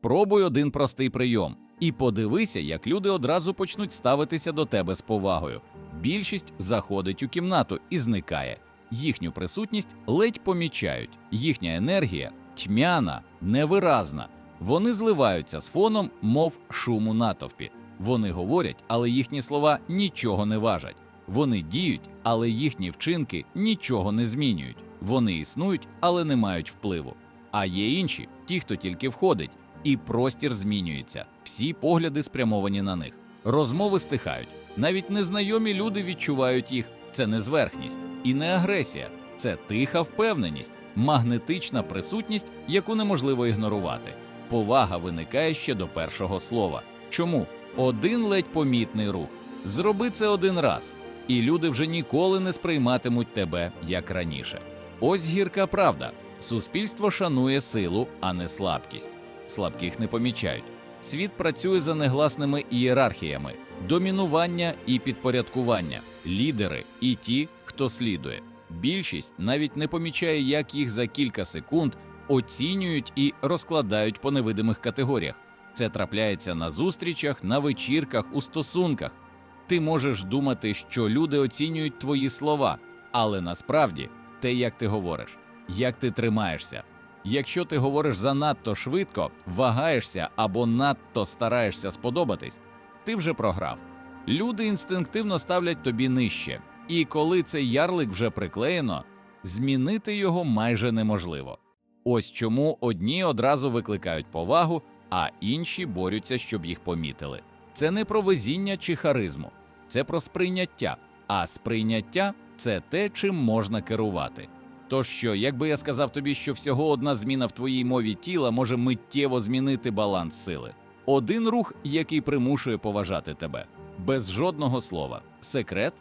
Спробуй один простий прийом і подивися, як люди одразу почнуть ставитися до тебе з повагою. Більшість заходить у кімнату і зникає. Їхню присутність ледь помічають, їхня енергія тьмяна, невиразна. Вони зливаються з фоном, мов шум у натовпі. Вони говорять, але їхні слова нічого не важать. Вони діють, але їхні вчинки нічого не змінюють. Вони існують, але не мають впливу. А є інші, ті, хто тільки входить, і простір змінюється. Всі погляди спрямовані на них. Розмови стихають. Навіть незнайомі люди відчувають їх. Це не зверхність і не агресія, це тиха впевненість, магнетична присутність, яку неможливо ігнорувати. Повага виникає ще до першого слова. Чому? Один ледь помітний рух. Зроби це один раз, і люди вже ніколи не сприйматимуть тебе як раніше. Ось гірка правда. Суспільство шанує силу, а не слабкість. Слабких не помічають. Світ працює за негласними ієрархіями, домінування і підпорядкування, лідери і ті, хто слідує. Більшість навіть не помічає, як їх за кілька секунд оцінюють і розкладають по невидимих категоріях. Це трапляється на зустрічах, на вечірках, у стосунках. Ти можеш думати, що люди оцінюють твої слова, але насправді те, як ти говориш, як ти тримаєшся. Якщо ти говориш занадто швидко, вагаєшся або надто стараєшся сподобатись, ти вже програв. Люди інстинктивно ставлять тобі нижче, і коли цей ярлик вже приклеєно, змінити його майже неможливо. Ось чому одні одразу викликають повагу, а інші борються, щоб їх помітили. Це не про везіння чи харизму, це про сприйняття. А сприйняття це те, чим можна керувати. То що, якби я сказав тобі, що всього одна зміна в твоїй мові тіла може миттєво змінити баланс сили, один рух, який примушує поважати тебе, без жодного слова. Секрет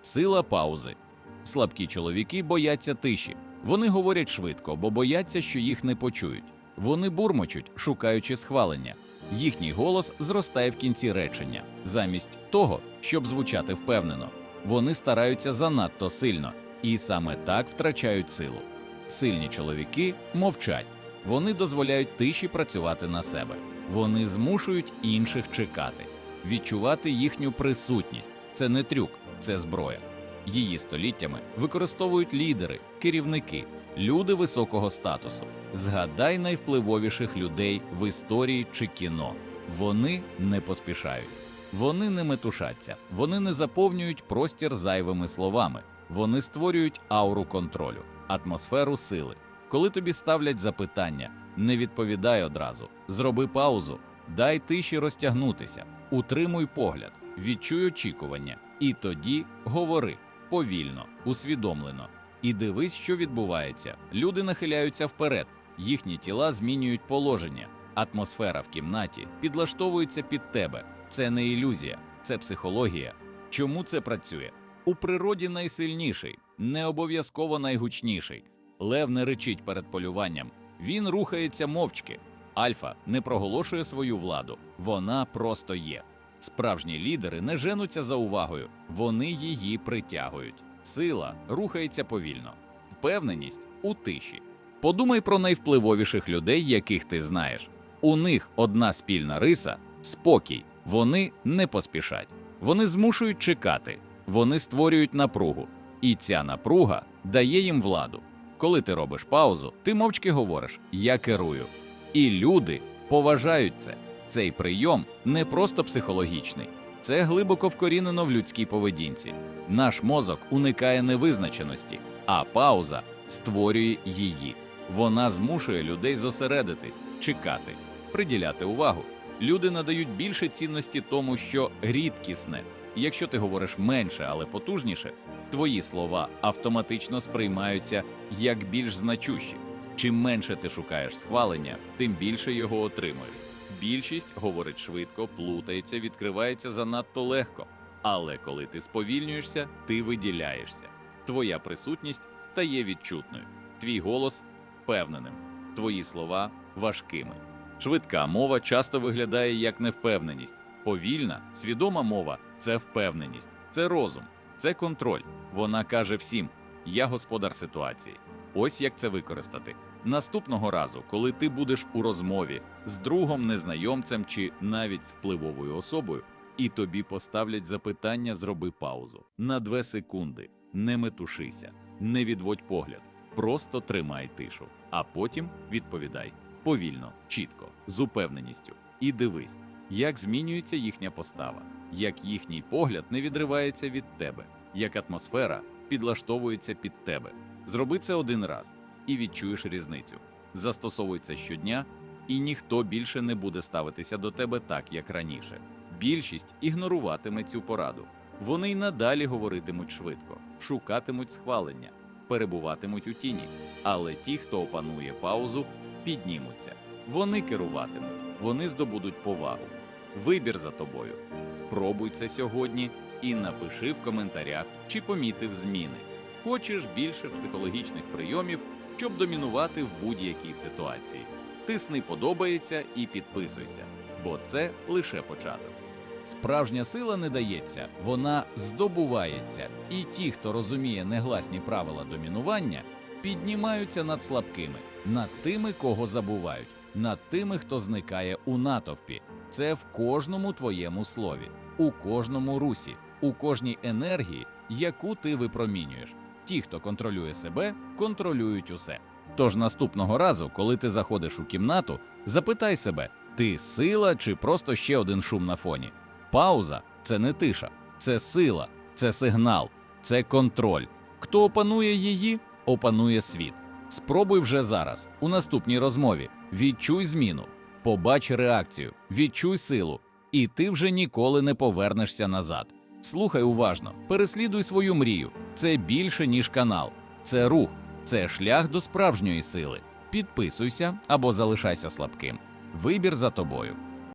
сила паузи. Слабкі чоловіки бояться тиші. Вони говорять швидко, бо бояться, що їх не почують. Вони бурмочуть, шукаючи схвалення. Їхній голос зростає в кінці речення, замість того, щоб звучати впевнено. Вони стараються занадто сильно і саме так втрачають силу. Сильні чоловіки мовчать, вони дозволяють тиші працювати на себе, вони змушують інших чекати, відчувати їхню присутність. Це не трюк, це зброя. Її століттями використовують лідери, керівники, люди високого статусу. Згадай найвпливовіших людей в історії чи кіно. Вони не поспішають, вони не метушаться, вони не заповнюють простір зайвими словами. Вони створюють ауру контролю, атмосферу сили. Коли тобі ставлять запитання, не відповідай одразу, зроби паузу, дай тиші розтягнутися, утримуй погляд, відчуй очікування, і тоді говори повільно, усвідомлено. І дивись, що відбувається. Люди нахиляються вперед, їхні тіла змінюють положення, атмосфера в кімнаті підлаштовується під тебе. Це не ілюзія, це психологія. Чому це працює? У природі найсильніший, не обов'язково найгучніший. Лев не речить перед полюванням, він рухається мовчки. Альфа не проголошує свою владу, вона просто є. Справжні лідери не женуться за увагою, вони її притягують. Сила рухається повільно, впевненість у тиші. Подумай про найвпливовіших людей, яких ти знаєш. У них одна спільна риса спокій. Вони не поспішать, вони змушують чекати, вони створюють напругу, і ця напруга дає їм владу. Коли ти робиш паузу, ти мовчки говориш Я керую. І люди поважають це. Цей прийом не просто психологічний, це глибоко вкорінено в людській поведінці. Наш мозок уникає невизначеності, а пауза створює її. Вона змушує людей зосередитись, чекати, приділяти увагу. Люди надають більше цінності тому, що рідкісне. Якщо ти говориш менше, але потужніше, твої слова автоматично сприймаються як більш значущі. Чим менше ти шукаєш схвалення, тим більше його отримуєш. Більшість говорить швидко, плутається, відкривається занадто легко. Але коли ти сповільнюєшся, ти виділяєшся. Твоя присутність стає відчутною, твій голос впевненим, твої слова важкими. Швидка мова часто виглядає як невпевненість. Повільна, свідома мова це впевненість, це розум, це контроль. Вона каже всім: я господар ситуації. Ось як це використати. Наступного разу, коли ти будеш у розмові з другом, незнайомцем чи навіть впливовою особою, і тобі поставлять запитання, зроби паузу на дві секунди. Не метушися, не відводь погляд, просто тримай тишу, а потім відповідай повільно, чітко, з упевненістю. І дивись, як змінюється їхня постава, як їхній погляд не відривається від тебе, як атмосфера підлаштовується під тебе. Зроби це один раз і відчуєш різницю. Застосовуй це щодня, і ніхто більше не буде ставитися до тебе так, як раніше. Більшість ігноруватиме цю пораду. Вони й надалі говоритимуть швидко, шукатимуть схвалення, перебуватимуть у тіні. Але ті, хто опанує паузу, піднімуться. Вони керуватимуть, вони здобудуть повагу. Вибір за тобою. Спробуй це сьогодні і напиши в коментарях, чи помітив зміни. Хочеш більше психологічних прийомів, щоб домінувати в будь-якій ситуації. Тисни подобається і підписуйся, бо це лише початок. Справжня сила не дається, вона здобувається, і ті, хто розуміє негласні правила домінування, піднімаються над слабкими, над тими, кого забувають, над тими, хто зникає у натовпі. Це в кожному твоєму слові, у кожному русі, у кожній енергії, яку ти випромінюєш. Ті, хто контролює себе, контролюють усе. Тож наступного разу, коли ти заходиш у кімнату, запитай себе: ти сила чи просто ще один шум на фоні? Пауза це не тиша, це сила, це сигнал, це контроль. Хто опанує її, опанує світ. Спробуй вже зараз, у наступній розмові. Відчуй зміну, побач реакцію, відчуй силу, і ти вже ніколи не повернешся назад. Слухай уважно, переслідуй свою мрію. Це більше, ніж канал, це рух, це шлях до справжньої сили. Підписуйся або залишайся слабким. Вибір за тобою.